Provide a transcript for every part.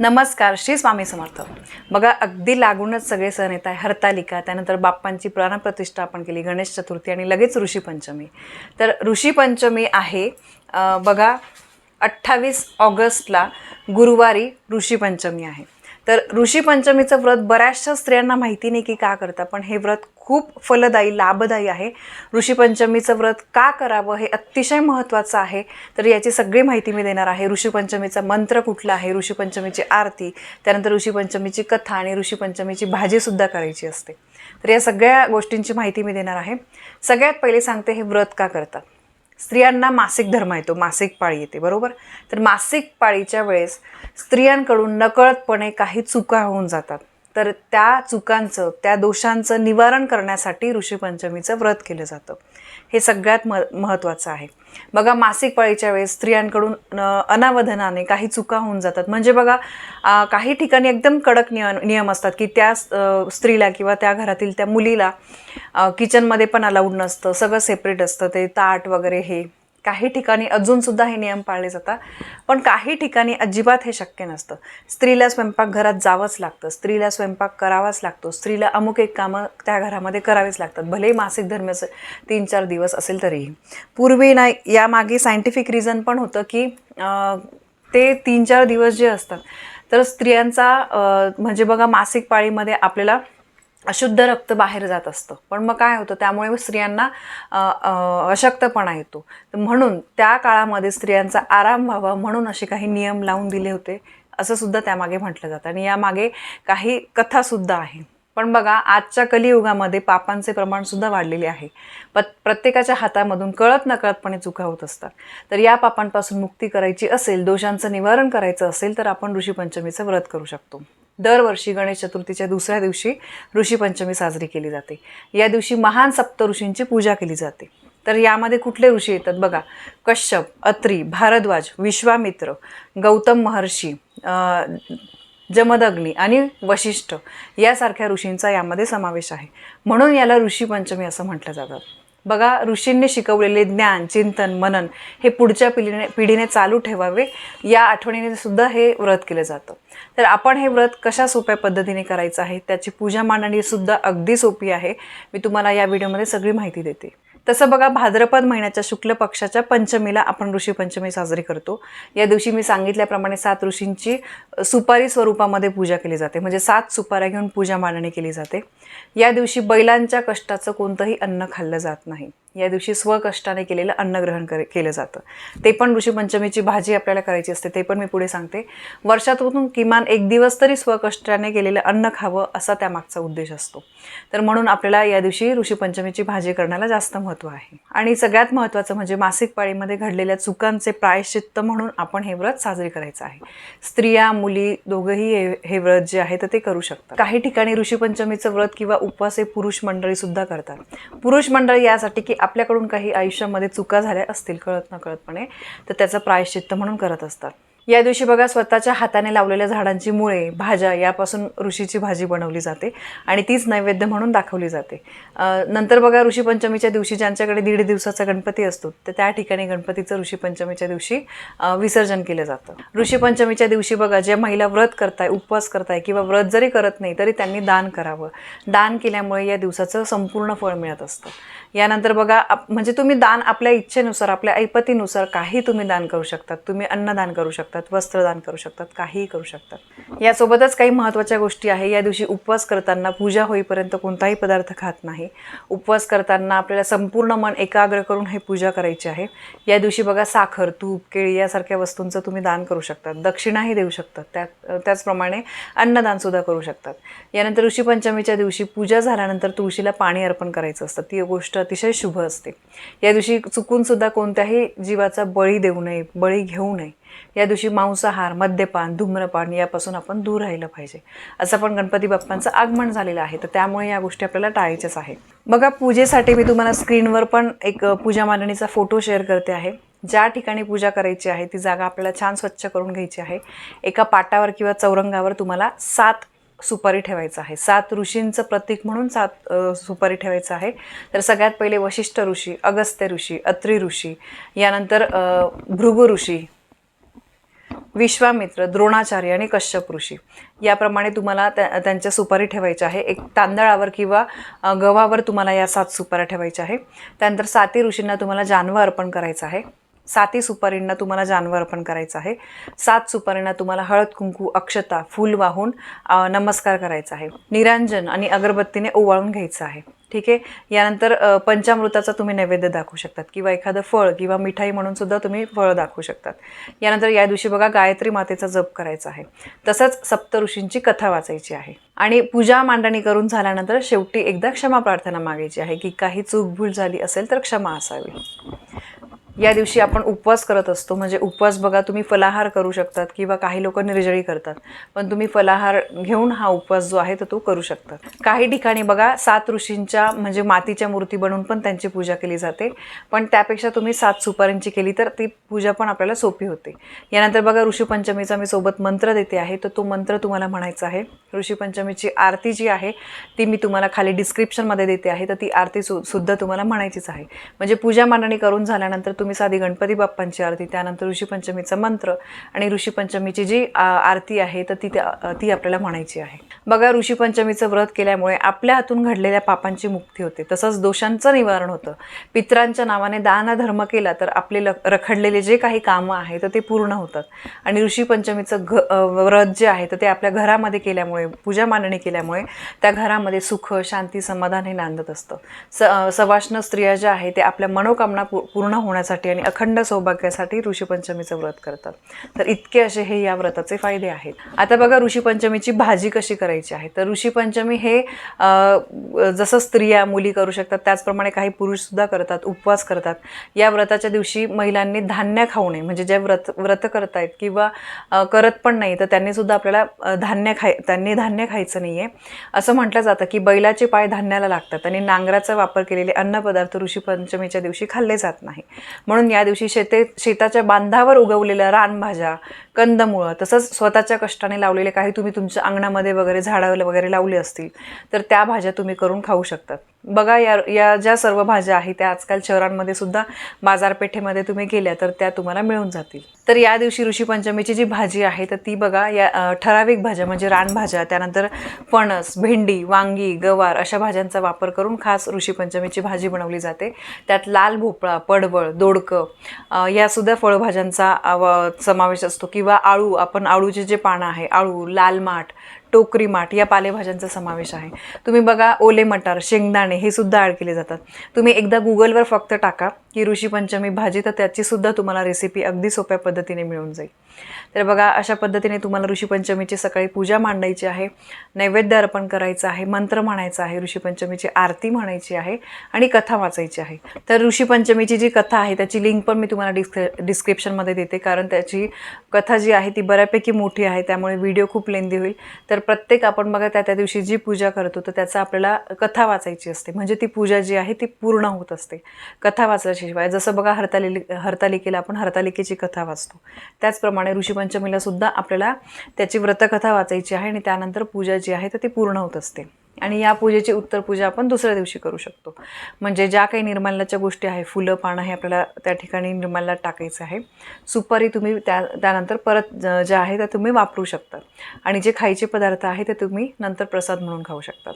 नमस्कार श्री स्वामी समर्थ. बघा अगदी लागूनच सगळे सण येत आहे हरतालिका त्यानंतर बाप्पांची प्राणप्रतिष्ठा आपण केली गणेश चतुर्थी आणि लगेच ऋषीपंचमी तर ऋषीपंचमी आहे बघा अठ्ठावीस ऑगस्टला गुरुवारी ऋषीपंचमी आहे. तर ऋषीपंचमीचं व्रत बऱ्याचशा स्त्रियांना माहिती नाही की का करतात पण हे व्रत खूप फलदायी लाभदायी आहे. ऋषीपंचमीचं व्रत का करावं हे अतिशय महत्त्वाचं आहे. तर याची सगळी माहिती मी देणार आहे. ऋषीपंचमीचा मंत्र कुठला आहे ऋषीपंचमीची आरती त्यानंतर ऋषीपंचमीची कथा आणि ऋषीपंचमीची भाजीसुद्धा करायची असते. तर या सगळ्या गोष्टींची माहिती मी देणार आहे. सगळ्यात पहिले सांगते हे व्रत का करतात स्त्रियांना मासिक धर्म येतो मासिक पाळी येते बरोबर? तर मासिक पाळीच्या वेळेस स्त्रियांकडून नकळतपणे काही चुका होऊन जातात. तर त्या चुकांचं त्या दोषांचं निवारण करण्यासाठी ऋषीपंचमीचं व्रत केलं जातं. हे सगळ्यात म महत्त्वाचं आहे. बघा मासिक पाळीच्या वेळेस स्त्रियांकडून अनावधनाने काही चुका होऊन जातात. म्हणजे बघा काही ठिकाणी एकदम कडक नियम नियम असतात की त्या स्त्रीला किंवा त्या घरातील त्या मुलीला किचनमध्ये पण अलाउड नसतं सगळं सेपरेट असतं ते ताट वगैरे हे. काही ठिकाणी अजूनसुद्धा हे नियम पाळले जातात. पण काही ठिकाणी अजिबात हे शक्य नसतं. स्त्रीला स्वयंपाकघरात जावंच लागतं. स्त्रीला स्वयंपाक करावाच लागतो. स्त्रीला अमुक एक कामं त्या घरामध्ये करावीच लागतात. भलेही मासिक धर्माचं तीन चार दिवस असेल तरीही. पूर्वी ना यामागे सायंटिफिक रिझन पण होतं की ते तीन चार दिवस जे असतात तर स्त्रियांचा म्हणजे बघा मासिक पाळीमध्ये आपल्याला अशुद्ध रक्त बाहेर जात असतं. पण मग काय होतं त्यामुळे स्त्रियांना अशक्तपणा येतो. तर म्हणून त्या काळामध्ये स्त्रियांचा आराम व्हावा म्हणून असे काही नियम लावून दिले होते असं सुद्धा त्यामागे म्हटलं जातं. आणि यामागे काही कथासुद्धा आहे. पण बघा आजच्या कलियुगामध्ये पापांचे प्रमाणसुद्धा वाढलेले आहे. प प्रत्येकाच्या हातामधून कळत नकळतपणे चुका होत असतात. तर या पापांपासून मुक्ती करायची असेल दोषांचं निवारण करायचं असेल तर आपण ऋषीपंचमीचं व्रत करू शकतो. दरवर्षी गणेश चतुर्थीच्या दुसऱ्या दिवशी ऋषीपंचमी साजरी केली जाते. या दिवशी महान सप्त ऋषींची पूजा केली जाते. तर यामध्ये कुठले ऋषी येतात बघा. कश्यप अत्री भारद्वाज विश्वामित्र गौतम महर्षी जमदग्नी आणि वशिष्ठ यासारख्या ऋषींचा यामध्ये समावेश आहे. म्हणून याला ऋषीपंचमी असं म्हटलं जातं. बघा ऋषींनी शिकवलेले ज्ञान चिंतन मनन हे पुढच्या पिढीने पिढीने चालू ठेवावे. या आठवणीने सुद्धा हे व्रत केलं जातं. तर आपण हे व्रत कशा सोप्या पद्धतीने करायचं आहे? त्याची पूजा मांडणी सुद्धा अगदी सोपी आहे. मी तुम्हाला या व्हिडिओमध्ये सगळी माहिती देते. तसं बघा भाद्रपद महिन्याच्या शुक्ल पक्षाच्या पंचमीला आपण ऋषीपंचमी साजरी करतो. या दिवशी मी सांगितल्याप्रमाणे सात ऋषींची सुपारी स्वरूपामध्ये पूजा केली जाते. म्हणजे सात सुपाऱ्या घेऊन पूजा मांडणी केली जाते. या दिवशी बैलांच्या कष्टाचं कोणतंही अन्न खाल्लं जात नाही. या दिवशी स्वकष्टाने केलेलं अन्न ग्रहण केलं जातं. ते पण ऋषीपंचमीची भाजी आपल्याला करायची असते ते पण मी पुढे सांगते. वर्षातून किमान एक दिवस तरी स्वकष्टाने केलेलं अन्न खावं असा त्यामागचा उद्देश असतो. तर म्हणून आपल्याला या दिवशी ऋषीपंचमीची भाजी करण्याला जास्त महत्त्व आहे. आणि सगळ्यात महत्त्वाचं म्हणजे मासिक पाळीमध्ये घडलेल्या चुकांचे प्रायश्चित्त म्हणून आपण हे व्रत साजरे करायचं आहे. स्त्रिया मुली दोघंही हे हे व्रत जे आहे तर ते करू शकतात. काही ठिकाणी ऋषीपंचमीचं व्रत किंवा उपवास हे पुरुष मंडळी सुद्धा करतात. पुरुष मंडळी यासाठी की आपल्याकडून काही आयुष्यामध्ये चुका झाल्या असतील कळत नकळतपणे तर त्याचं प्रायश्चित्त म्हणून करत असतात. या दिवशी बघा स्वतःच्या हाताने लावलेल्या झाडांची मुळे भाज्या यापासून ऋषीची भाजी बनवली जाते आणि तीच नैवेद्य म्हणून दाखवली जाते. नंतर बघा ऋषीपंचमीच्या दिवशी ज्यांच्याकडे दीड दिवसाचा गणपती असतो तर त्या ठिकाणी गणपतीचं ऋषीपंचमीच्या दिवशी विसर्जन केलं जातं. ऋषीपंचमीच्या दिवशी बघा ज्या महिला व्रत करताय उपवास करताय किंवा व्रत जरी करत नाही तरी त्यांनी दान करावं. दान केल्यामुळे या दिवसाचं संपूर्ण फळ मिळत असतं. यानंतर बघा आप- म्हणजे तुम्ही दान आपल्या इच्छेनुसार आपल्या ऐपतीनुसार काही तुम्ही दान करू शकतात तुम्ही अन्नदान करू शकता. शकतात वस्त्रदान करू शकतात काहीही करू शकतात. यासोबतच काही महत्त्वाच्या गोष्टी आहे. या दिवशी उपवास करताना पूजा होईपर्यंत कोणताही पदार्थ खात नाही. उपवास करताना आपल्याला संपूर्ण मन एकाग्र करून हे पूजा करायची आहे. या दिवशी बघा साखर तूप केळी यासारख्या वस्तूंचं तुम्ही दान करू शकतात. दक्षिणाही देऊ शकतात. त्या त्याचप्रमाणे अन्नदानसुद्धा करू शकतात. यानंतर ऋषीपंचमीच्या दिवशी पूजा झाल्यानंतर तुळशीला पाणी अर्पण करायचं असतं. ती गोष्ट अतिशय शुभ असते. या दिवशी चुकूनसुद्धा कोणत्याही जीवाचा बळी देऊ नये बळी घेऊ नये. या दिवशी मांसाहार मद्यपान धूम्रपान यापासून आपण दूर राहिलं पाहिजे. असं पण गणपती बाप्पांचं आगमन झालेलं आहे. तर त्यामुळे या गोष्टी आपल्याला टाळायच्याच आहे बघा पूजेसाठी मी तुम्हाला स्क्रीनवर पण एक पूजा मांडणीचा फोटो शेअर करते आहे. ज्या ठिकाणी पूजा करायची आहे ती जागा आपल्याला छान स्वच्छ करून घ्यायची आहे. एका पाटावर किंवा चौरंगावर तुम्हाला सात सुपारी ठेवायचं आहे. सात ऋषींचं प्रतीक म्हणून सात सुपारी ठेवायचं आहे. तर सगळ्यात पहिले वशिष्ठ ऋषी अगस्त्य ऋषी अत्री ऋषी यानंतर भृगु ऋषी विश्वामित्र द्रोणाचार्य आणि कश्यप ऋषी. याप्रमाणे तुम्हाला त्या त्यांच्या सुपारी ठेवायच्या आहे. एक तांदळावर किंवा गव्हावर तुम्हाला या सात सुपाऱ्या ठेवायच्या आहे. त्यानंतर साती ऋषींना तुम्हाला जानवं अर्पण करायचं आहे. साती सुपारींना तुम्हाला जानवर अर्पण करायचं आहे. सात सुपारींना तुम्हाला हळद कुंकू अक्षता फूल वाहून नमस्कार करायचा आहे. निरांजन आणि अगरबत्तीने ओवाळून घ्यायचं आहे. ठीक आहे? यानंतर पंचामृताचा तुम्ही नैवेद्य दाखवू शकतात किंवा एखादं फळ किंवा मिठाई म्हणून सुद्धा तुम्ही फळ दाखवू शकतात. यानंतर या दिवशी बघा गायत्री मातेचा जप करायचा आहे. तसंच सप्त ऋषींची कथा वाचायची आहे. आणि पूजा मांडणी करून झाल्यानंतर शेवटी एकदा क्षमा प्रार्थना मागायची आहे की काही चूक भूल झाली असेल तर क्षमा असावी. या दिवशी आपण उपवास करत असतो. म्हणजे उपवास बघा तुम्ही फलाहार करू शकतात किंवा काही लोक निर्जळी करतात. पण तुम्ही फलाहार घेऊन हा उपवास जो आहे तो तो करू शकतात. काही ठिकाणी बघा सात ऋषींच्या म्हणजे मातीच्या मूर्ती बनवून पण त्यांची पूजा केली जाते. पण त्यापेक्षा तुम्ही सात सुपारींची केली तर ती पूजा पण आपल्याला सोपी होते. यानंतर बघा ऋषीपंचमीचा मी सोबत मंत्र देते आहे. तर तो मंत्र तुम्हाला म्हणायचा आहे. ऋषीपंचमीची आरती जी आहे ती मी तुम्हाला खाली डिस्क्रिप्शनमध्ये देते आहे. तर ती आरती सु सुद्धा तुम्हाला म्हणायचीच आहे. म्हणजे पूजा मांडणी करून झाल्यानंतर तुम्ही साधी गणपती बाप्पांची आरती त्यानंतर ऋषीपंचमीचा मंत्र आणि ऋषीपंचमीची जी आरती आहे तर ती ती आपल्याला म्हणायची आहे. बघा ऋषीपंचमीचं व्रत केल्यामुळे आपल्या हातून घडलेल्या पापांची मुक्ती होते. तसंच दोषांचं निवारण होतं. पित्रांच्या नावाने दान धर्म केला तर आपले ल रखडलेले जे काही कामं आहे तर ते पूर्ण होतात. आणि ऋषीपंचमीचं घ व्रत जे आहे तर ते आपल्या घरामध्ये केल्यामुळे पूजा मांडणी केल्यामुळे त्या घरामध्ये सुख शांती समाधान हे नांदत असतं. स सवाष्ण स्त्रिया ज्या आहेत ते आपल्या मनोकामना पूर्ण होण्यासाठी आणि अखंड सौभाग्यासाठी ऋषीपंचमीचं व्रत करतात. तर इतके असे हे या व्रताचे फायदे आहेत. आता बघा ऋषीपंचमीची भाजी कशी करायची आहे? तर ऋषीपंचमी हे जसं स्त्रिया मुली करू शकतात त्याचप्रमाणे काही पुरुषसुद्धा करतात उपवास करतात. या व्रताच्या दिवशी महिलांनी धान्य खाऊ नये. म्हणजे जे व्रत व्रत करतायत किंवा करत पण नाही तर त्यांनी सुद्धा आपल्याला धान्य खाय त्यांनी धान्य खायचं नाही आहे असं म्हटलं जातं की बैलाचे पाय धान्याला लागतात आणि नांगराचा वापर केलेले अन्नपदार्थ ऋषीपंचमीच्या दिवशी खाल्ले जात नाही. म्हणून या दिवशी शेते शेताच्या बांधावर उगवलेल्या रानभाज्या कंदमुळं तसंच स्वतःच्या कष्टाने लावलेले काही तुम्ही तुमच्या अंगणामध्ये वगैरे झाडं वगैरे लावले असतील तर त्या भाज्या तुम्ही करून खाऊ शकतात. बघा या या ज्या सर्व भाज्या आहेत त्या आजकाल शहरांमध्ये सुद्धा बाजारपेठेमध्ये तुम्ही गेल्या तर त्या तुम्हाला मिळून जातील. तर या दिवशी ऋषीपंचमीची जी भाजी आहे तर ती बघा या ठराविक भाज्या म्हणजे रानभाज्या त्यानंतर फणस भेंडी वांगी गवार अशा भाज्यांचा वापर करून खास ऋषीपंचमीची भाजी बनवली जाते. त्यात लाल भोपळा पडवळ दोडकं यासुद्धा फळभाज्यांचा समावेश असतो. किंवा आळू आपण आळूचे जे पानं आहे आळू लाल माठ टोकरी माठ या पालेभाज्यांचा समावेश आहे. तुम्ही बघा ओले मटार शेंगदाणे हे सुद्धा ॲड केले जातात. तुम्ही एकदा गुगलवर फक्त टाका की ऋषीपंचमी भाजी तर त्याची सुद्धा तुम्हाला रेसिपी अगदी सोप्या पद्धतीने मिळून जाईल. तर बघा अशा पद्धतीने तुम्हाला ऋषीपंचमीची सकाळी पूजा मांडायची आहे. नैवेद्य अर्पण करायचं आहे मंत्र म्हणायचा आहे ऋषीपंचमीची आरती म्हणायची आहे आणि कथा वाचायची आहे. तर ऋषीपंचमीची जी कथा आहे त्याची लिंक पण मी तुम्हाला डिस्क्रि डिस्क्रिप्शनमध्ये देते. कारण त्याची कथा जी आहे ती बऱ्यापैकी मोठी आहे त्यामुळे व्हिडिओ खूप लेंदी होईल. तर प्रत्येक आपण बघा त्या त्या दिवशी जी पूजा करतो तर त्याचा आपल्याला कथा वाचायची असते. म्हणजे ती पूजा जी आहे ती पूर्ण होत असते. कथा वाचल्याशिवाय जसं बघा हरताली हरतालिकेला आपण हरतालिकेची कथा वाचतो. त्याचप्रमाणे ऋषीपंच ऋषीपंचमीला सुद्धा आपल्याला त्याची व्रतकथा वाचायची आहे आणि त्यानंतर पूजा जी आहे तर ती पूर्ण होत असते. आणि या पूजेची उत्तर पूजा आपण दुसऱ्या दिवशी करू शकतो. म्हणजे ज्या काही निर्माल्याच्या गोष्टी आहे फुलं पानं हे आपल्याला त्या ठिकाणी निर्माल्यात टाकायचं आहे. सुपारी तुम्ही त्या त्यानंतर परत ज- ज्या आहे त्या तुम्ही वापरू शकता. आणि जे खायचे पदार्थ आहे ते तुम्ही नंतर प्रसाद म्हणून खाऊ शकतात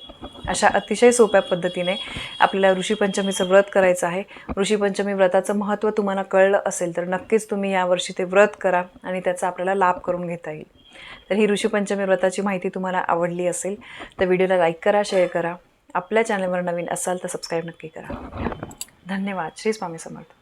अशा अतिशय सोप्या पद्धतीने आपल्याला ऋषीपंचमीचं व्रत करायचं आहे. ऋषीपंचमी व्रताचं महत्त्व तुम्हाला कळलं असेल तर नक्कीच तुम्ही यावर्षी ते व्रत करा आणि त्याचा आपल्याला लाभ करून घेता येईल. तर ही ऋषीपंचमी व्रताची माहिती तुम्हाला आवडली असेल तर व्हिडिओला लाईक करा शेअर करा. आपल्या चॅनलवर नवीन असाल तर सबस्क्राईब नक्की करा. धन्यवाद. श्री स्वामी समर्थ.